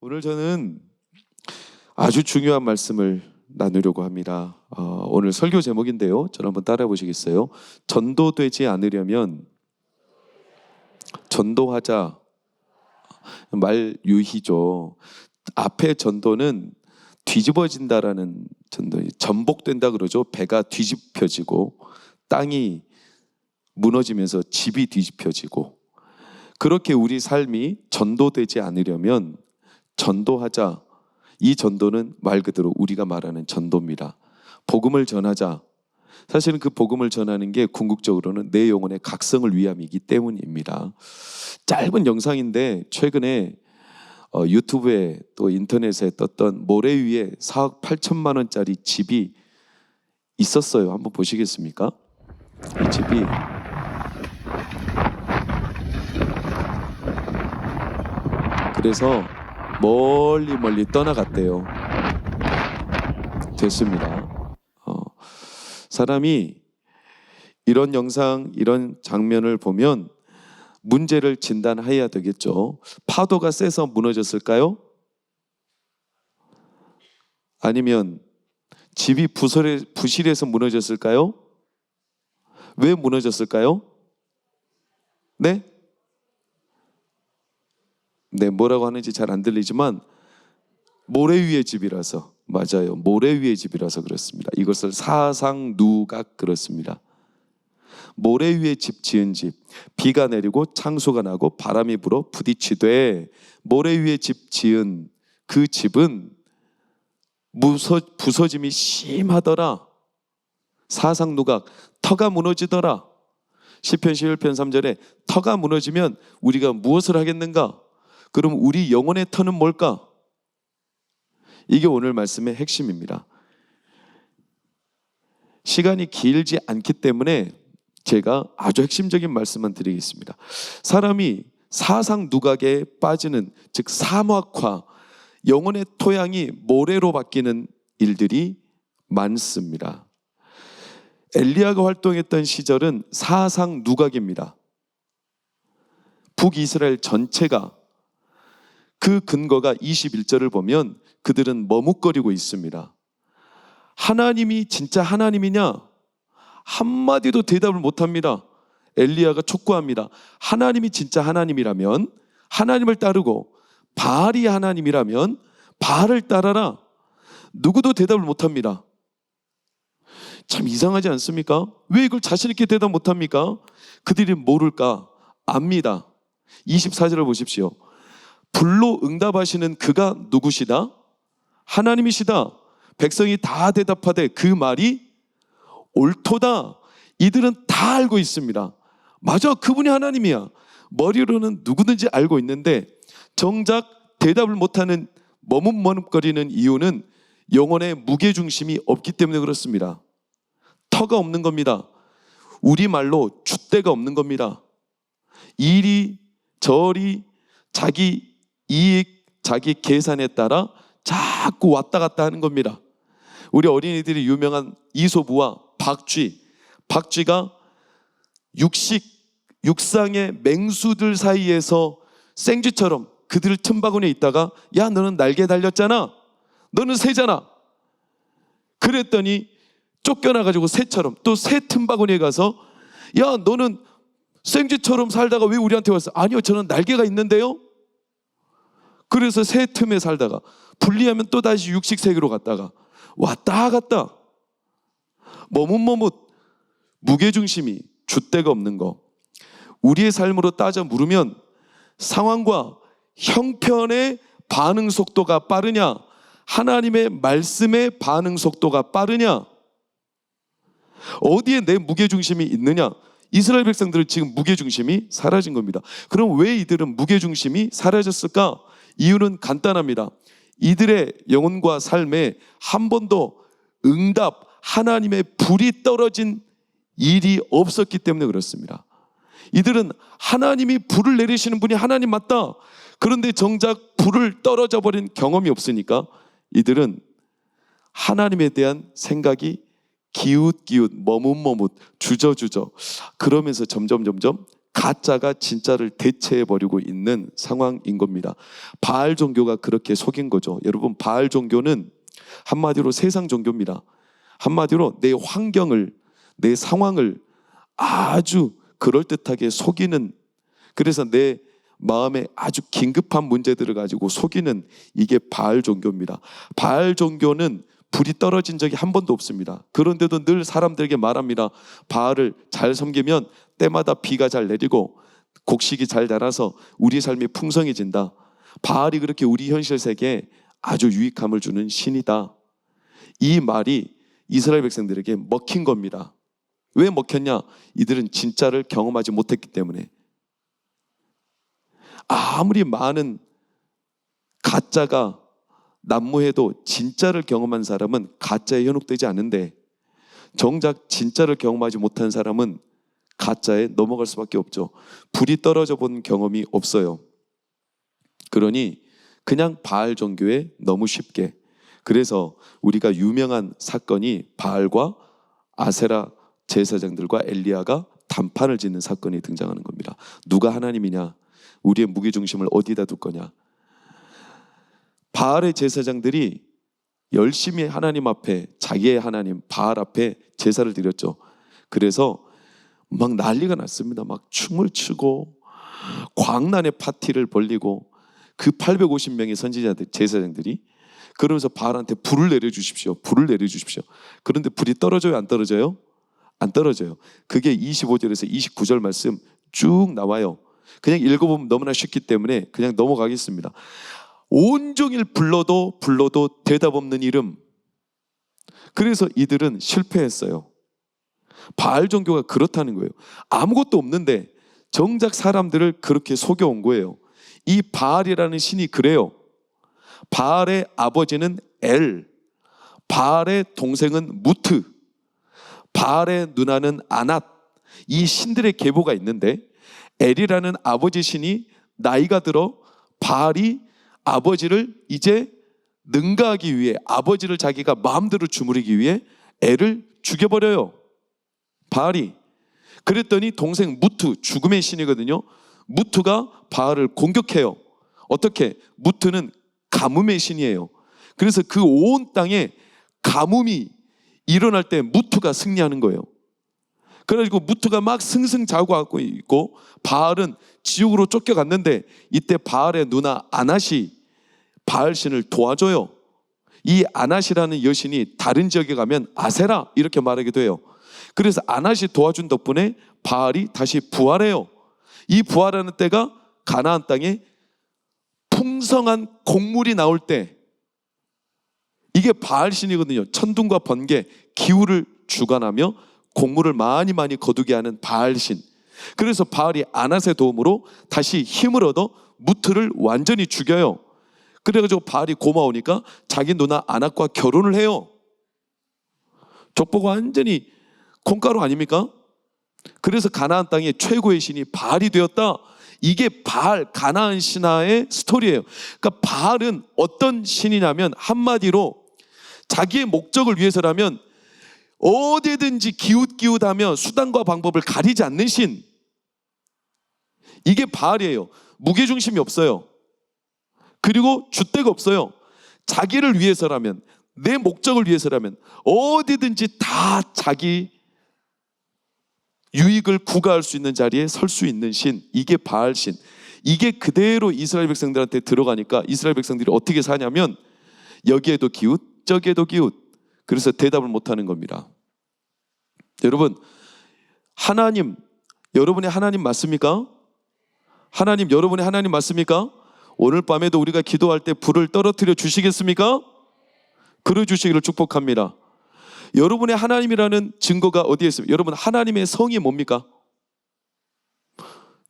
오늘 저는 아주 중요한 말씀을 나누려고 합니다. 어, 오늘 설교 제목인데요. 저를 한번 따라해 보시겠어요? 전도되지 않으려면 전도하자. 말 유희죠. 앞에 전도는 뒤집어진다라는 전도, 전복된다 그러죠. 배가 뒤집혀지고 땅이 무너지면서 집이 뒤집혀지고 그렇게 우리 삶이 전도되지 않으려면 전도하자. 이 전도는 말 그대로 우리가 말하는 전도입니다. 복음을 전하자. 사실은 그 복음을 전하는 게 궁극적으로는 내 영혼의 각성을 위함이기 때문입니다. 짧은 영상인데 최근에 어, 유튜브에 또 인터넷에 떴던 모래 위에 4억 8천만 원짜리 집이 있었어요. 한번 보시겠습니까? 이 집이 그래서 멀리 멀리 떠나갔대요. 됐습니다. 어, 사람이 이런 영상, 이런 장면을 보면 문제를 진단해야 되겠죠. 파도가 세서 무너졌을까요? 아니면 집이 부설에, 부실해서 무너졌을까요? 왜 무너졌을까요? 네? 네, 뭐라고 하는지 잘 안 들리지만 모래 위의 집이라서 맞아요. 모래 위의 집이라서 그렇습니다. 이것을 사상 누각 그렇습니다. 모래 위에 집 지은 집 비가 내리고 창수가 나고 바람이 불어 부딪히되 모래 위에 집 지은 그 집은 무서, 부서짐이 심하더라. 사상 누각 터가 무너지더라. 시편 11편 3절에 터가 무너지면 우리가 무엇을 하겠는가? 그럼 우리 영혼의 터는 뭘까? 이게 오늘 말씀의 핵심입니다. 시간이 길지 않기 때문에 제가 아주 핵심적인 말씀만 드리겠습니다. 사람이 사상 누각에 빠지는 즉 사막화 영혼의 토양이 모래로 바뀌는 일들이 많습니다. 엘리야가 활동했던 시절은 사상 누각입니다. 북이스라엘 전체가 그 근거가 21절을 보면 그들은 머뭇거리고 있습니다. 하나님이 진짜 하나님이냐? 한마디도 대답을 못 합니다. 엘리야가 촉구합니다. 하나님이 진짜 하나님이라면 하나님을 따르고 바알이 하나님이라면 바알을 따라라. 누구도 대답을 못 합니다. 참 이상하지 않습니까? 왜 이걸 자신 있게 대답 못 합니까? 그들이 모를까? 압니다. 24절을 보십시오. 불로 응답하시는 그가 누구시다? 하나님이시다. 백성이 다 대답하되 그 말이 옳도다. 이들은 다 알고 있습니다. 맞아, 그분이 하나님이야. 머리로는 누구든지 알고 있는데 정작 대답을 못하는 머뭇머뭇거리는 이유는 영혼의 무게중심이 없기 때문에 그렇습니다. 터가 없는 겁니다. 우리말로 줏대가 없는 겁니다. 이리 저리 자기 이익, 자기 계산에 따라 자꾸 왔다 갔다 하는 겁니다. 우리 어린이들이 유명한 이소부와 박쥐. 박쥐가 육식, 육상의 맹수들 사이에서 생쥐처럼 그들 틈바구니에 있다가 야, 너는 날개 달렸잖아. 너는 새잖아. 그랬더니 쫓겨나 가지고 새처럼 또 새 틈바구니에 가서 야, 너는 생쥐처럼 살다가 왜 우리한테 왔어? 아니요, 저는 날개가 있는데요. 그래서 새 틈에 살다가 분리하면 또 다시 육식 세계로 갔다가 왔다 갔다. 머뭇머뭇 무게 중심이 줏대가 없는 거. 우리의 삶으로 따져 물으면 상황과 형편의 반응 속도가 빠르냐? 하나님의 말씀의 반응 속도가 빠르냐? 어디에 내 무게중심이 있느냐? 이스라엘 백성들은 지금 무게중심이 사라진 겁니다. 그럼 왜 이들은 무게중심이 사라졌을까? 이유는 간단합니다. 이들의 영혼과 삶에 한 번도 응답, 하나님의 불이 떨어진 일이 없었기 때문에 그렇습니다. 이들은 하나님이 불을 내리시는 분이 하나님 맞다. 그런데 정작 불을 떨어져 버린 경험이 없으니까 이들은 하나님에 대한 생각이 기웃기웃, 머뭇머뭇, 주저주저 그러면서 점점 점점 가짜가 진짜를 대체해 버리고 있는 상황인 겁니다. 바알 종교가 그렇게 속인 거죠. 여러분 바알 종교는 한마디로 세상 종교입니다. 한마디로 내 환경을 내 상황을 아주 그럴듯하게 속이는 그래서 내 마음에 아주 긴급한 문제들을 가지고 속이는 이게 바알 종교입니다. 바알 종교는 불이 떨어진 적이 한 번도 없습니다. 그런데도 늘 사람들에게 말합니다. 바알을 잘 섬기면 때마다 비가 잘 내리고 곡식이 잘 자라서 우리 삶이 풍성해진다. 바알이 그렇게 우리 현실 세계에 아주 유익함을 주는 신이다. 이 말이 이스라엘 백성들에게 먹힌 겁니다. 왜 먹혔냐? 이들은 진짜를 경험하지 못했기 때문에. 아무리 많은 가짜가 난무해도 진짜를 경험한 사람은 가짜에 현혹되지 않는데 정작 진짜를 경험하지 못한 사람은 가짜에 넘어갈 수밖에 없죠. 불이 떨어져 본 경험이 없어요. 그러니 그냥 바알 종교에 너무 쉽게 그래서 우리가 유명한 사건이 바알과 아세라 제사장들과 엘리야가 단판을 짓는 사건이 등장하는 겁니다. 누가 하나님이냐? 우리의 무게 중심을 어디다 둘 거냐? 바알의 제사장들이 열심히 하나님 앞에 자기의 하나님 바알 앞에 제사를 드렸죠. 그래서 막 난리가 났습니다. 막 춤을 추고 광란의 파티를 벌리고 그 850명의 선지자들 제사장들이 그러면서 바알한테 불을 내려 주십시오. 불을 내려 주십시오. 그런데 불이 떨어져요, 안 떨어져요? 안 떨어져요. 그게 25절에서 29절 말씀 쭉 나와요. 그냥 읽어보면 너무나 쉽기 때문에 그냥 넘어가겠습니다. 온종일 불러도 불러도 대답 없는 이름. 그래서 이들은 실패했어요. 바알 종교가 그렇다는 거예요. 아무것도 없는데 정작 사람들을 그렇게 속여온 거예요. 이 바알이라는 신이 그래요. 바알의 아버지는 엘, 바알의 동생은 무트, 바알의 누나는 아낫. 이 신들의 계보가 있는데 엘이라는 아버지 신이 나이가 들어 바알이 아버지를 이제 능가하기 위해 아버지를 자기가 마음대로 주무르기 위해 애를 죽여버려요. 바알이. 그랬더니 동생 무트 죽음의 신이거든요. 무트가 바알을 공격해요. 어떻게? 무트는 가뭄의 신이에요. 그래서 그 온 땅에 가뭄이 일어날 때 무트가 승리하는 거예요. 그래가지고 무트가 막 승승장구하고 있고 바알은 지옥으로 쫓겨갔는데 이때 바알의 누나 아낫이 바알 신을 도와줘요. 이 아낫이라는 여신이 다른 지역에 가면 아세라 이렇게 말하기도 해요. 그래서 아낫이 도와준 덕분에 바알이 다시 부활해요. 이 부활하는 때가 가나안 땅에 풍성한 곡물이 나올 때 이게 바알 신이거든요. 천둥과 번개, 기후를 주관하며 곡물을 많이 많이 거두게 하는 바알 신. 그래서 바알이 아낫의 도움으로 다시 힘을 얻어 무트를 완전히 죽여요. 그래가지고 바알이 고마우니까 자기 누나 아낙과 결혼을 해요. 족보가 완전히 콩가루 아닙니까? 그래서 가나안 땅의 최고의 신이 바알이 되었다. 이게 바알 가나안 신화의 스토리예요. 그러니까 바알은 어떤 신이냐면 한마디로 자기의 목적을 위해서라면 어디든지 기웃기웃하며 수단과 방법을 가리지 않는 신. 이게 바알이에요. 무게 중심이 없어요. 그리고 줏대가 없어요. 자기를 위해서라면 내 목적을 위해서라면 어디든지 다 자기 유익을 구가할 수 있는 자리에 설 수 있는 신 이게 바알 신 이게 그대로 이스라엘 백성들한테 들어가니까 이스라엘 백성들이 어떻게 사냐면 여기에도 기웃 저기에도 기웃 그래서 대답을 못 하는 겁니다 여러분 하나님 여러분의 하나님 맞습니까? 하나님 여러분의 하나님 맞습니까? 오늘 밤에도 우리가 기도할 때 불을 떨어뜨려 주시겠습니까? 그러 주시기를 축복합니다. 여러분의 하나님이라는 증거가 어디에 있습니까? 여러분 하나님의 성이 뭡니까?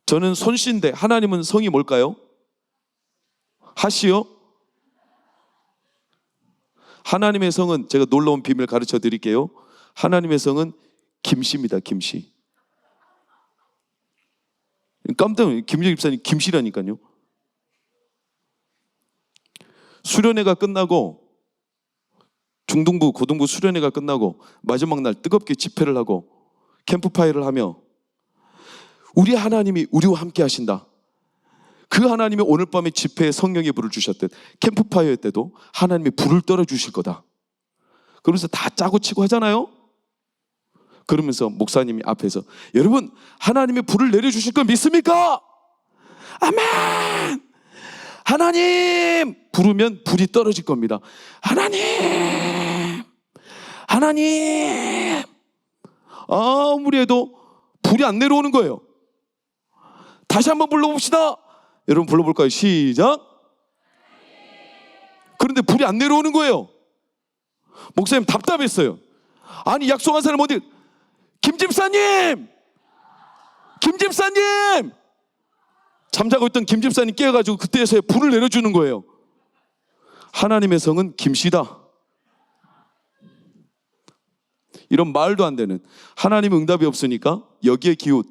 저는 손씨인데 하나님은 성이 뭘까요? 하시요? 하나님의 성은 제가 놀라운 비밀 가르쳐 드릴게요. 하나님의 성은 김씨입니다. 김씨. 깜짝 놀라요. 김정 집사님 김씨라니까요. 수련회가 끝나고 중등부, 고등부 수련회가 끝나고 마지막 날 뜨겁게 집회를 하고 캠프파이를 하며 우리 하나님이 우리와 함께 하신다. 그 하나님이 오늘 밤에 집회에 성령의 불을 주셨듯 캠프파이어 때도 하나님이 불을 떨어 주실 거다. 그러면서 다 짜고 치고 하잖아요. 그러면서 목사님이 앞에서 여러분 하나님이 불을 내려 주실 걸 믿습니까? 아멘. 하나님 부르면 불이 떨어질 겁니다. 하나님. 하나님. 아무리 해도 불이 안 내려오는 거예요. 다시 한번 불러봅시다. 여러분 불러볼까요? 시작. 그런데 불이 안 내려오는 거예요. 목사님 답답했어요. 아니 약속한 사람 어디? 김 집사님, 김 집사님. 잠자고 있던 김 집사님 깨어가지고 그때서야 불을 내려주는 거예요. 하나님의 성은 김씨다. 이런 말도 안 되는 하나님 응답이 없으니까 여기에 기웃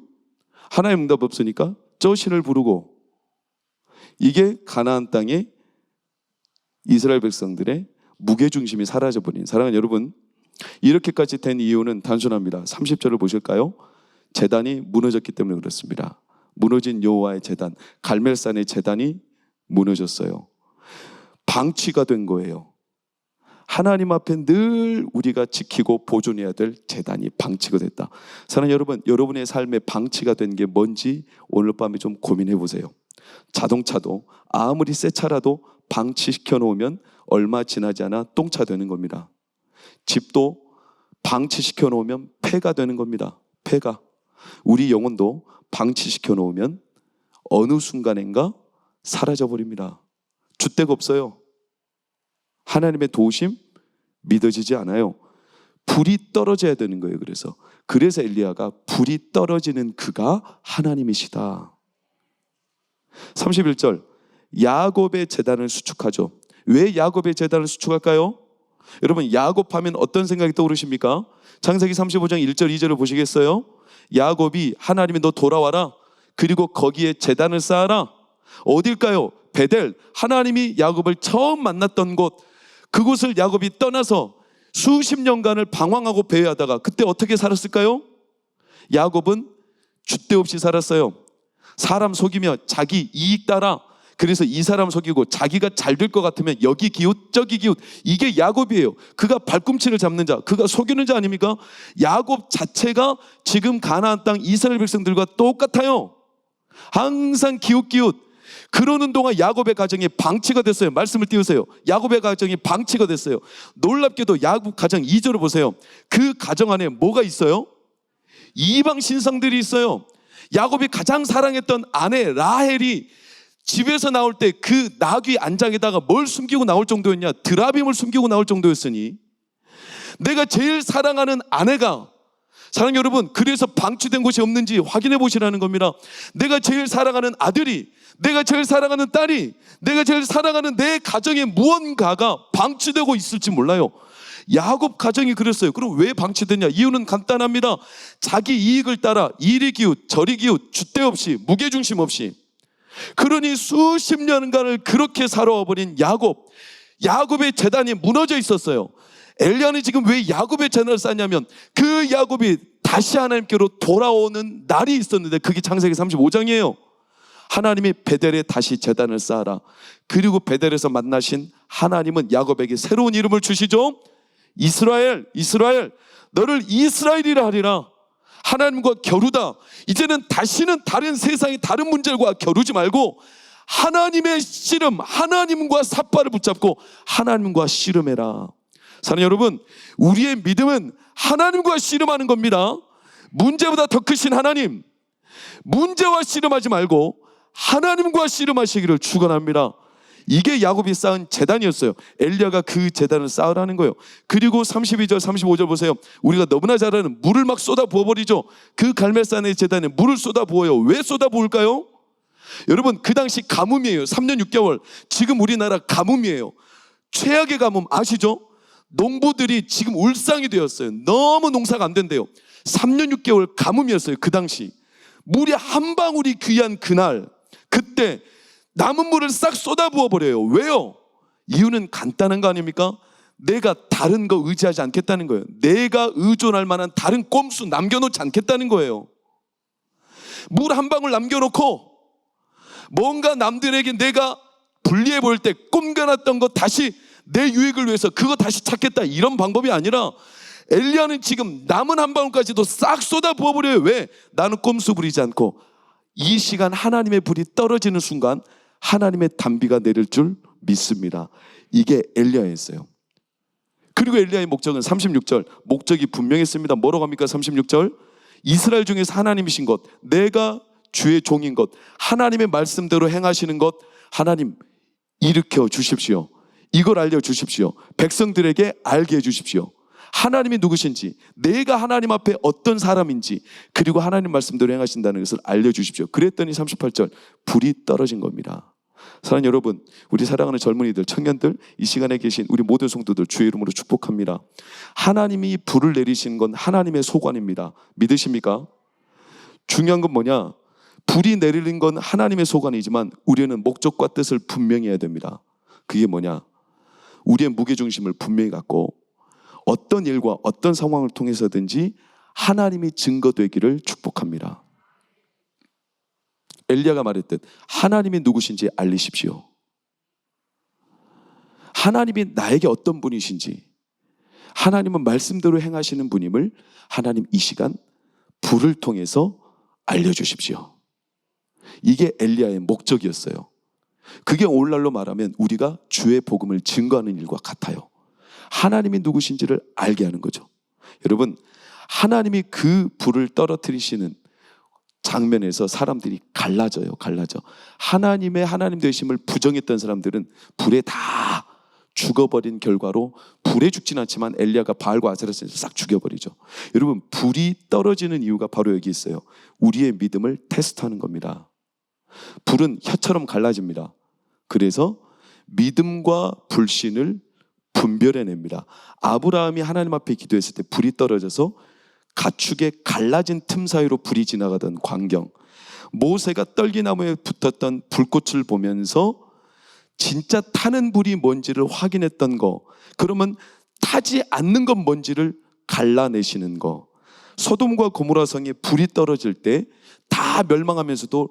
하나님 응답 없으니까 저 신을 부르고 이게 가나안 땅의 이스라엘 백성들의 무게 중심이 사라져 버린 사랑하는 여러분 이렇게까지 된 이유는 단순합니다. 30절을 보실까요? 재단이 무너졌기 때문에 그렇습니다. 무너진 여호와의 재단, 갈멜산의 재단이 무너졌어요. 방치가 된 거예요. 하나님 앞에 늘 우리가 지키고 보존해야 될 재단이 방치가 됐다. 사랑하는 여러분, 여러분의 삶에 방치가 된 게 뭔지 오늘 밤에 좀 고민해 보세요. 자동차도 아무리 새 차라도 방치시켜 놓으면 얼마 지나지 않아 똥차 되는 겁니다. 집도 방치시켜 놓으면 폐가 되는 겁니다. 폐가. 우리 영혼도 방치시켜 놓으면 어느 순간인가 사라져 버립니다. 주대가 없어요. 하나님의 도우심 믿어지지 않아요. 불이 떨어져야 되는 거예요. 그래서 그래서 엘리야가 불이 떨어지는 그가 하나님이시다. 31절 야곱의 재단을 수축하죠. 왜 야곱의 재단을 수축할까요? 여러분 야곱 하면 어떤 생각이 떠오르십니까? 창세기 35장 1절 2절을 보시겠어요? 야곱이 하나님이 너 돌아와라. 그리고 거기에 재단을 쌓아라. 어딜까요? 베델. 하나님이 야곱을 처음 만났던 곳. 그곳을 야곱이 떠나서 수십 년간을 방황하고 배회하다가 그때 어떻게 살았을까요? 야곱은 줏대 없이 살았어요. 사람 속이며 자기 이익 따라 그래서 이 사람 속이고 자기가 잘 될 것 같으면 여기 기웃 저기 기웃 이게 야곱이에요. 그가 발꿈치를 잡는 자, 그가 속이는 자 아닙니까? 야곱 자체가 지금 가나안 땅 이스라엘 백성들과 똑같아요. 항상 기웃기웃. 그러는 동안 야곱의 가정이 방치가 됐어요. 말씀을 띄우세요. 야곱의 가정이 방치가 됐어요. 놀랍게도 야곱 가정 2절을 보세요. 그 가정 안에 뭐가 있어요? 이방 신상들이 있어요. 야곱이 가장 사랑했던 아내 라헬이 집에서 나올 때 그 나귀 안장에다가 뭘 숨기고 나올 정도였냐? 드라빔을 숨기고 나올 정도였으니 내가 제일 사랑하는 아내가 사랑 여러분 그래서 방치된 곳이 없는지 확인해 보시라는 겁니다. 내가 제일 사랑하는 아들이 내가 제일 사랑하는 딸이 내가 제일 사랑하는 내 가정에 무언가가 방치되고 있을지 몰라요. 야곱 가정이 그랬어요. 그럼 왜 방치됐냐? 이유는 간단합니다. 자기 이익을 따라 이리 기웃 저리 기웃 줏대 없이 무게중심 없이 그러니 수십 년간을 그렇게 살아와 버린 야곱 야곱의 재단이 무너져 있었어요. 엘리야는 지금 왜 야곱의 재단을 쌓냐면 그 야곱이 다시 하나님께로 돌아오는 날이 있었는데 그게 창세기 35장이에요. 하나님이 베델에 다시 재단을 쌓아라. 그리고 베델에서 만나신 하나님은 야곱에게 새로운 이름을 주시죠. 이스라엘, 이스라엘, 너를 이스라엘이라 하리라. 하나님과 겨루다. 이제는 다시는 다른 세상의 다른 문제과 겨루지 말고 하나님의 씨름, 하나님과 삿발을 붙잡고 하나님과 씨름해라. 사는 여러분, 우리의 믿음은 하나님과 씨름하는 겁니다. 문제보다 더 크신 하나님, 문제와 씨름하지 말고 하나님과 씨름하시기를 축원합니다. 이게 야곱이 쌓은 재단이었어요. 엘리야가 그 재단을 쌓으라는 거예요. 그리고 32절, 35절 보세요. 우리가 너무나 잘 아는 물을 막 쏟아 부어버리죠. 그 갈멜산의 재단에 물을 쏟아 부어요. 왜 쏟아 부을까요? 여러분 그 당시 가뭄이에요. 3년 6개월. 지금 우리나라 가뭄이에요. 최악의 가뭄 아시죠? 농부들이 지금 울상이 되었어요. 너무 농사가 안 된대요. 3년 6개월 가뭄이었어요. 그 당시. 물이 한 방울이 귀한 그날 그때 남은 물을 싹 쏟아부어 버려요. 왜요? 이유는 간단한 거 아닙니까? 내가 다른 거 의지하지 않겠다는 거예요. 내가 의존할 만한 다른 꼼수 남겨놓지 않겠다는 거예요. 물 한 방울 남겨놓고 뭔가 남들에게 내가 불리해 보일 때 꿈겨놨던 것 다시 내 유익을 위해서 그거 다시 찾겠다 이런 방법이 아니라 엘리야는 지금 남은 한 방울까지도 싹 쏟아 부어버려요. 왜? 나는 꼼수 부리지 않고 이 시간 하나님의 불이 떨어지는 순간 하나님의 단비가 내릴 줄 믿습니다. 이게 엘리야였어요. 그리고 엘리야의 목적은 36절 목적이 분명했습니다. 뭐라고 합니까? 36절 이스라엘 중에서 하나님이신 것 내가 주의 종인 것 하나님의 말씀대로 행하시는 것 하나님 일으켜 주십시오. 이걸 알려 주십시오. 백성들에게 알게 해 주십시오. 하나님이 누구신지, 내가 하나님 앞에 어떤 사람인지, 그리고 하나님 말씀대로 행하신다는 것을 알려 주십시오. 그랬더니 38절 불이 떨어진 겁니다. 사랑하는 여러분, 우리 사랑하는 젊은이들, 청년들, 이 시간에 계신 우리 모든 성도들 주의 이름으로 축복합니다. 하나님이 불을 내리신 건 하나님의 소관입니다. 믿으십니까? 중요한 건 뭐냐? 불이 내리는 건 하나님의 소관이지만 우리는 목적과 뜻을 분명히 해야 됩니다. 그게 뭐냐? 우리의 무게중심을 분명히 갖고 어떤 일과 어떤 상황을 통해서든지 하나님이 증거되기를 축복합니다. 엘리야가 말했듯 하나님이 누구신지 알리십시오. 하나님이 나에게 어떤 분이신지 하나님은 말씀대로 행하시는 분임을 하나님 이 시간 불을 통해서 알려주십시오. 이게 엘리야의 목적이었어요. 그게 오늘날로 말하면 우리가 주의 복음을 증거하는 일과 같아요. 하나님이 누구신지를 알게 하는 거죠. 여러분, 하나님이 그 불을 떨어뜨리시는 장면에서 사람들이 갈라져요. 갈라져. 하나님의 하나님 되심을 부정했던 사람들은 불에 다 죽어버린 결과로 불에 죽진 않지만 엘리야가 바알과 아세라스에서 싹 죽여버리죠. 여러분 불이 떨어지는 이유가 바로 여기 있어요. 우리의 믿음을 테스트하는 겁니다. 불은 혀처럼 갈라집니다. 그래서 믿음과 불신을 분별해냅니다. 아브라함이 하나님 앞에 기도했을 때 불이 떨어져서 가축의 갈라진 틈 사이로 불이 지나가던 광경. 모세가 떨기나무에 붙었던 불꽃을 보면서 진짜 타는 불이 뭔지를 확인했던 거. 그러면 타지 않는 건 뭔지를 갈라내시는 거. 소돔과 고모라 성에 불이 떨어질 때 다 멸망하면서도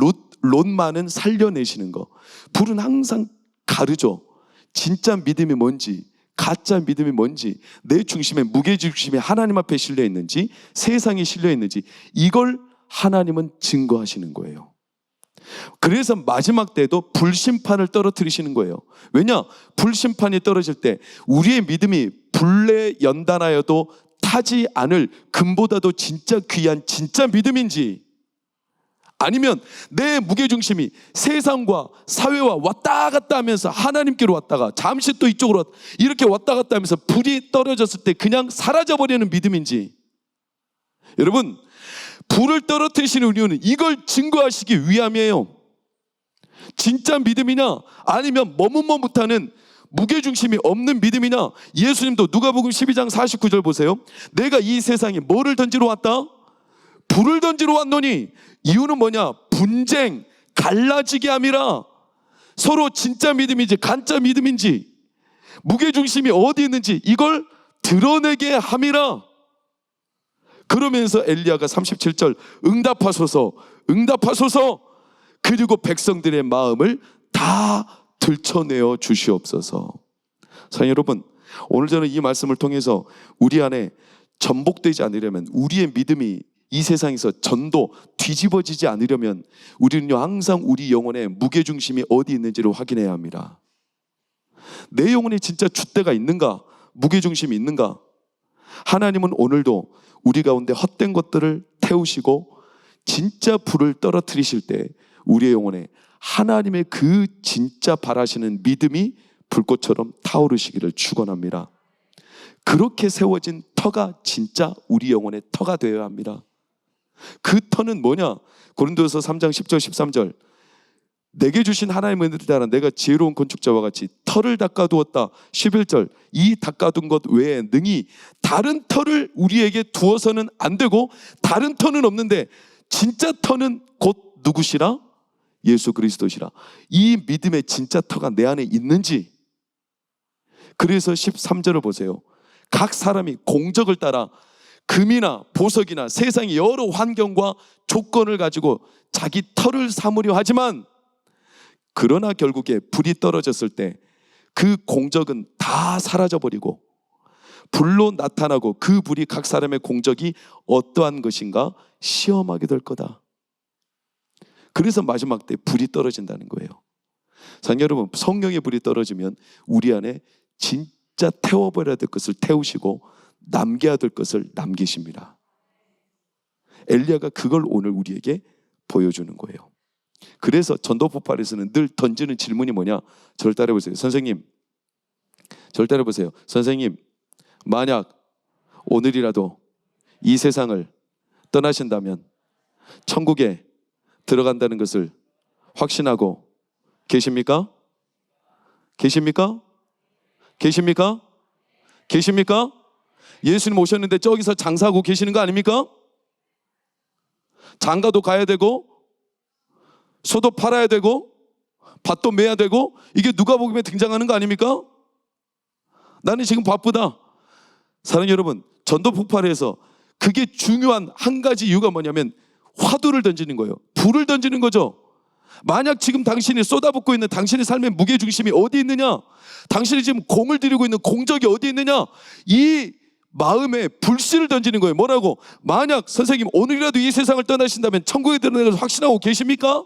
롯, 롯만은 살려내시는 거. 불은 항상 가르죠. 진짜 믿음이 뭔지, 가짜 믿음이 뭔지, 내 중심에 무게 중심이 하나님 앞에 실려 있는지, 세상에 실려 있는지 이걸 하나님은 증거하시는 거예요. 그래서 마지막 때도 불심판을 떨어뜨리시는 거예요. 왜냐? 불심판이 떨어질 때 우리의 믿음이 불에 연단하여도 타지 않을 금보다도 진짜 귀한 진짜 믿음인지 아니면 내 무게중심이 세상과 사회와 왔다 갔다 하면서 하나님께로 왔다가 잠시 또 이쪽으로 왔, 이렇게 왔다 갔다 하면서 불이 떨어졌을 때 그냥 사라져버리는 믿음인지. 여러분 불을 떨어뜨리시는 이유는 이걸 증거하시기 위함이에요. 진짜 믿음이냐? 아니면 머뭇머뭇하는 무게중심이 없는 믿음이냐? 예수님도 누가복음 12장 49절 보세요. 내가 이 세상에 뭐를 던지러 왔다? 불을 던지러 왔노니 이유는 뭐냐? 분쟁, 갈라지게 함이라. 서로 진짜 믿음인지 가짜 믿음인지 무게중심이 어디 있는지 이걸 드러내게 함이라. 그러면서 엘리야가 37절 응답하소서 응답하소서 그리고 백성들의 마음을 다 들춰내어 주시옵소서. 사 여러분 오늘 저는 이 말씀을 통해서 우리 안에 전복되지 않으려면 우리의 믿음이 이 세상에서 전도 뒤집어지지 않으려면 우리는요 항상 우리 영혼의 무게 중심이 어디 있는지를 확인해야 합니다. 내 영혼에 진짜 줏대가 있는가? 무게 중심이 있는가? 하나님은 오늘도 우리 가운데 헛된 것들을 태우시고 진짜 불을 떨어뜨리실 때 우리의 영혼에 하나님의 그 진짜 바라시는 믿음이 불꽃처럼 타오르시기를 축원합니다. 그렇게 세워진 터가 진짜 우리 영혼의 터가 되어야 합니다. 그 터는 뭐냐? 고린도서 3장 10절 13절. 내게 주신 하나님의 은혜를 따라 내가 지혜로운 건축자와 같이 터를 닦아두었다. 11절. 이 닦아둔 것 외에 능히 다른 터를 우리에게 두어서는 안 되고 다른 터는 없는데 진짜 터는 곧 누구시라? 예수 그리스도시라. 이 믿음의 진짜 터가 내 안에 있는지. 그래서 13절을 보세요. 각 사람이 공적을 따라 금이나 보석이나 세상의 여러 환경과 조건을 가지고 자기 털을 삼으려 하지만 그러나 결국에 불이 떨어졌을 때 그 공적은 다 사라져 버리고 불로 나타나고 그 불이 각 사람의 공적이 어떠한 것인가 시험하게 될 거다. 그래서 마지막 때 불이 떨어진다는 거예요. 상 여러분, 성령의 불이 떨어지면 우리 안에 진짜 태워버려야 될 것을 태우시고 남겨야 될 것을 남기십니다. 엘리야가 그걸 오늘 우리에게 보여주는 거예요. 그래서 전도 폭발에서는 늘 던지는 질문이 뭐냐? 저를 따라 보세요. 선생님. 저를 따라 보세요. 선생님. 만약 오늘이라도 이 세상을 떠나신다면 천국에 들어간다는 것을 확신하고 계십니까? 계십니까? 계십니까? 계십니까? 예수님 오셨는데 저기서 장사하고 계시는 거 아닙니까? 장가도 가야 되고 소도 팔아야 되고 밭도 매야 되고 이게 누가복음에 등장하는 거 아닙니까? 나는 지금 바쁘다. 사랑 여러분, 전도 폭발에서 그게 중요한 한 가지 이유가 뭐냐면 화두를 던지는 거예요. 불을 던지는 거죠. 만약 지금 당신이 쏟아붓고 있는 당신의 삶의 무게 중심이 어디 있느냐? 당신이 지금 공을 들이고 있는 공적이 어디 있느냐? 이 마음에 불씨를 던지는 거예요. 뭐라고? 만약 선생님 오늘이라도 이 세상을 떠나신다면 천국에 들어가서 확신하고 계십니까?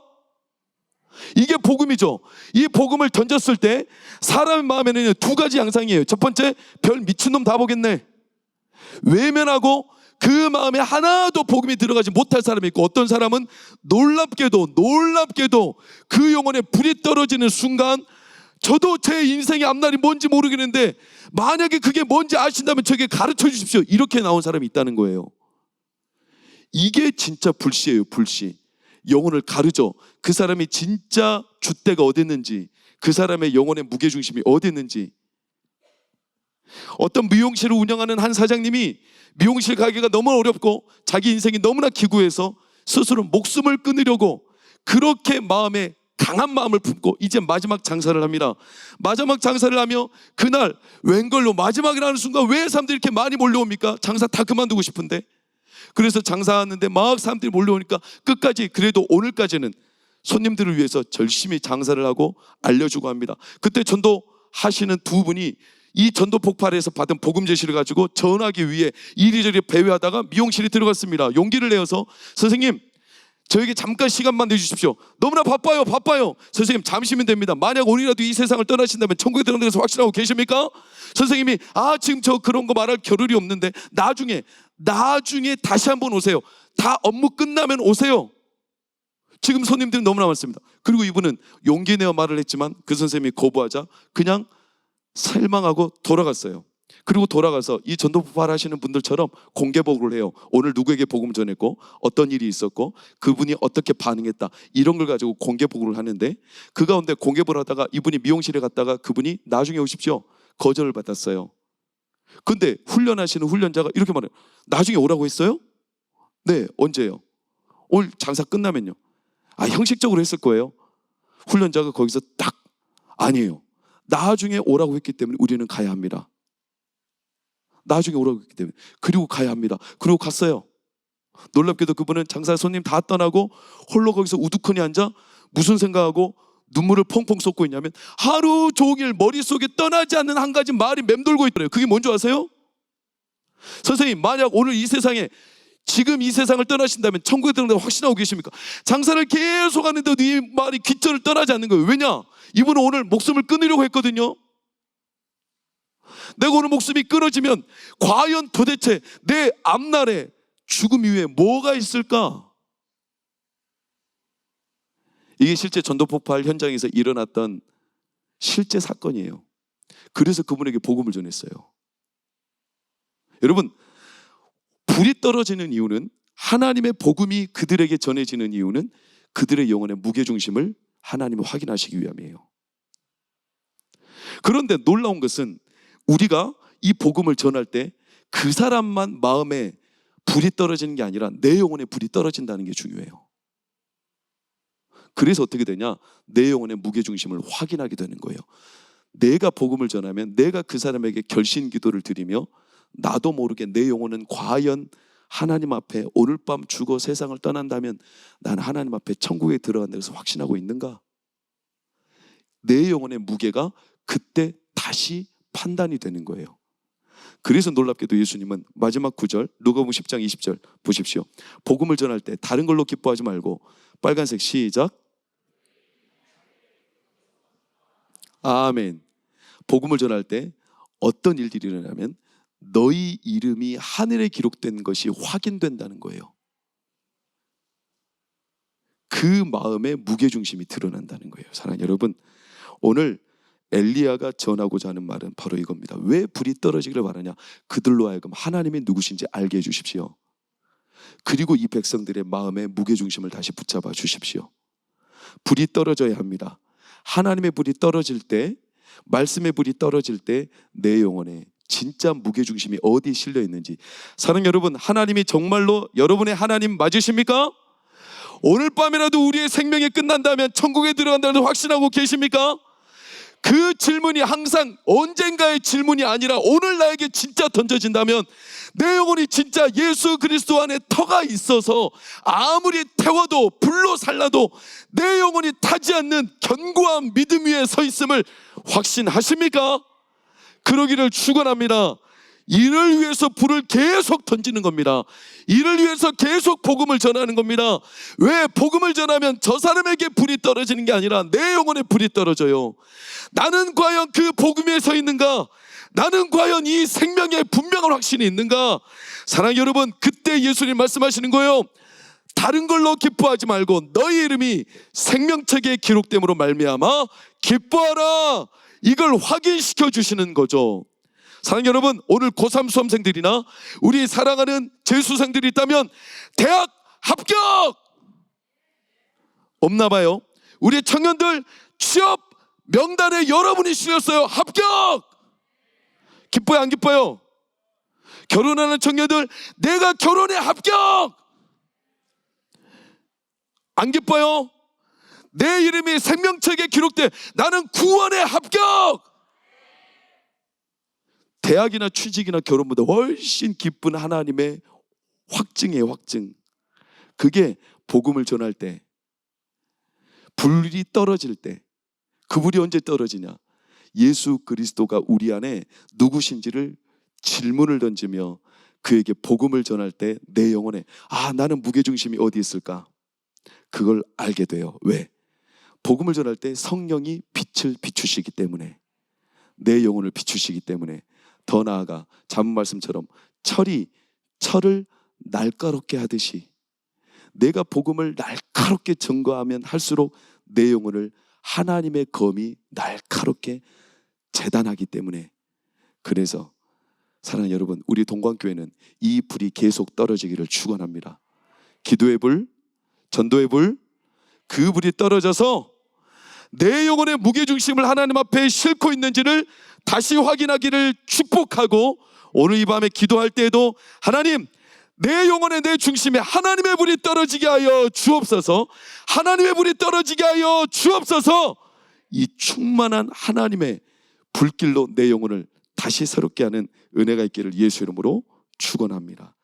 이게 복음이죠. 이 복음을 던졌을 때 사람의 마음에는 두 가지 양상이에요. 첫 번째, 별 미친놈 다 보겠네. 외면하고 그 마음에 하나도 복음이 들어가지 못할 사람이 있고 어떤 사람은 놀랍게도 놀랍게도 그 영혼에 불이 떨어지는 순간 저도 제 인생의 앞날이 뭔지 모르겠는데 만약에 그게 뭔지 아신다면 저게 가르쳐 주십시오. 이렇게 나온 사람이 있다는 거예요. 이게 진짜 불씨예요, 불씨. 영혼을 가르죠. 그 사람이 진짜 줏대가 어디 있는지, 그 사람의 영혼의 무게중심이 어디 있는지. 어떤 미용실을 운영하는 한 사장님이 미용실 가기가 너무 어렵고 자기 인생이 너무나 기구해서 스스로 목숨을 끊으려고 그렇게 마음에 강한 마음을 품고 이제 마지막 장사를 합니다. 마지막 장사를 하며 그날 웬걸로 마지막이라는 순간 왜 사람들이 이렇게 많이 몰려옵니까? 장사 다 그만두고 싶은데. 그래서 장사하는데 막 사람들이 몰려오니까 끝까지 그래도 오늘까지는 손님들을 위해서 열심히 장사를 하고 알려주고 합니다. 그때 전도 하시는 두 분이 이 전도 폭발에서 받은 복음 제시를 가지고 전하기 위해 이리저리 배회하다가 미용실에 들어갔습니다. 용기를 내어서 선생님 저에게 잠깐 시간만 내주십시오. 너무나 바빠요, 바빠요. 선생님 잠시면 됩니다. 만약 오늘이라도 이 세상을 떠나신다면 천국에 들어가는 것을 확신하고 계십니까? 선생님이 아 지금 저 그런 거 말할 겨를이 없는데 나중에 나중에 다시 한번 오세요. 다 업무 끝나면 오세요. 지금 손님들이 너무나 많습니다. 그리고 이분은 용기 내어 말을 했지만 그 선생님이 거부하자 그냥 실망하고 돌아갔어요. 그리고 돌아가서 이 전도 부활하시는 분들처럼 공개 보고를 해요. 오늘 누구에게 복음 전했고 어떤 일이 있었고 그분이 어떻게 반응했다 이런 걸 가지고 공개 보고를 하는데 그 가운데 공개 보를 하다가 이분이 미용실에 갔다가 그분이 나중에 오십시오 거절을 받았어요. 근데 훈련하시는 훈련자가 이렇게 말해요. 나중에 오라고 했어요? 네 언제요? 오늘 장사 끝나면요. 아 형식적으로 했을 거예요. 훈련자가 거기서 딱 아니에요. 나중에 오라고 했기 때문에 우리는 가야 합니다. 나중에 오라고 했기 때문에 그리고 가야 합니다. 그리고 갔어요. 놀랍게도 그분은 장사 손님 다 떠나고 홀로 거기서 우두커니 앉아 무슨 생각하고 눈물을 펑펑 쏟고 있냐면 하루 종일 머릿속에 떠나지 않는 한 가지 말이 맴돌고 있더래요. 그게 뭔지 아세요? 선생님 만약 오늘 이 세상에 지금 이 세상을 떠나신다면 천국에 들어간다고 확신하고 계십니까? 장사를 계속 하는데도 이 말이 귀천을 떠나지 않는 거예요. 왜냐? 이분은 오늘 목숨을 끊으려고 했거든요. 내가 오늘 목숨이 끊어지면 과연 도대체 내 앞날에 죽음 이후에 뭐가 있을까? 이게 실제 전도 폭발 현장에서 일어났던 실제 사건이에요. 그래서 그분에게 복음을 전했어요. 여러분, 불이 떨어지는 이유는 하나님의 복음이 그들에게 전해지는 이유는 그들의 영혼의 무게 중심을 하나님이 확인하시기 위함이에요. 그런데 놀라운 것은 우리가 이 복음을 전할 때 그 사람만 마음에 불이 떨어지는 게 아니라 내 영혼에 불이 떨어진다는 게 중요해요. 그래서 어떻게 되냐? 내 영혼의 무게 중심을 확인하게 되는 거예요. 내가 복음을 전하면 내가 그 사람에게 결신 기도를 드리며 나도 모르게 내 영혼은 과연 하나님 앞에 오늘 밤 죽어 세상을 떠난다면 난 하나님 앞에 천국에 들어간다 해서 확신하고 있는가? 내 영혼의 무게가 그때 다시 판단이 되는 거예요. 그래서 놀랍게도 예수님은 마지막 구절 누가복음 10장 20절 보십시오. 복음을 전할 때 다른 걸로 기뻐하지 말고 빨간색 시작. 아멘. 복음을 전할 때 어떤 일들이 일어나면 너희 이름이 하늘에 기록된 것이 확인된다는 거예요. 그 마음의 무게중심이 드러난다는 거예요. 사랑하는 여러분, 오늘 엘리야가 전하고자 하는 말은 바로 이겁니다. 왜 불이 떨어지기를 바라냐? 그들로 하여금 하나님이 누구신지 알게 해 주십시오. 그리고 이 백성들의 마음의 무게중심을 다시 붙잡아 주십시오. 불이 떨어져야 합니다. 하나님의 불이 떨어질 때, 말씀의 불이 떨어질 때 내 영혼에 진짜 무게중심이 어디에 실려 있는지. 사랑 여러분, 하나님이 정말로 여러분의 하나님 맞으십니까? 오늘 밤이라도 우리의 생명이 끝난다면 천국에 들어간다는 확신하고 계십니까? 그 질문이 항상 언젠가의 질문이 아니라 오늘 나에게 진짜 던져진다면 내 영혼이 진짜 예수 그리스도 안에 터가 있어서 아무리 태워도 불로 살라도 내 영혼이 타지 않는 견고한 믿음 위에 서 있음을 확신하십니까? 그러기를 축원합니다. 이를 위해서 불을 계속 던지는 겁니다. 이를 위해서 계속 복음을 전하는 겁니다. 왜 복음을 전하면 저 사람에게 불이 떨어지는 게 아니라 내 영혼에 불이 떨어져요. 나는 과연 그 복음 위에 서 있는가? 나는 과연 이 생명의 분명한 확신이 있는가? 사랑 여러분, 그때 예수님 말씀하시는 거예요. 다른 걸로 기뻐하지 말고 너희 이름이 생명책에 기록됨으로 말미암아 기뻐하라. 이걸 확인시켜 주시는 거죠. 사랑 여러분, 오늘 고3 수험생들이나 우리 사랑하는 재수생들이 있다면 대학 합격! 없나 봐요. 우리 청년들 취업 명단에 여러분이 실렸어요. 합격! 기뻐요, 안 기뻐요? 결혼하는 청년들 내가 결혼에 합격! 안 기뻐요? 내 이름이 생명책에 기록돼 나는 구원에 합격! 대학이나 취직이나 결혼보다 훨씬 기쁜 하나님의 확증이에요, 확증. 그게 복음을 전할 때, 불이 떨어질 때, 그 불이 언제 떨어지냐? 예수 그리스도가 우리 안에 누구신지를 질문을 던지며 그에게 복음을 전할 때 내 영혼에 아, 나는 무게중심이 어디 있을까? 그걸 알게 돼요. 왜? 복음을 전할 때 성령이 빛을 비추시기 때문에 내 영혼을 비추시기 때문에 더 나아가 자문 말씀처럼 철이 철을 날카롭게 하듯이 내가 복음을 날카롭게 증거하면 할수록 내 영혼을 하나님의 검이 날카롭게 재단하기 때문에 그래서 사랑하는 여러분 우리 동광교회는 이 불이 계속 떨어지기를 축원합니다. 기도의 불, 전도의 불, 그 불이 떨어져서 내 영혼의 무게중심을 하나님 앞에 싣고 있는지를 다시 확인하기를 축복하고 오늘 이 밤에 기도할 때에도 하나님 내 영혼의 내 중심에 하나님의 불이 떨어지게 하여 주옵소서 하나님의 불이 떨어지게 하여 주옵소서 이 충만한 하나님의 불길로 내 영혼을 다시 새롭게 하는 은혜가 있기를 예수 이름으로 축원합니다.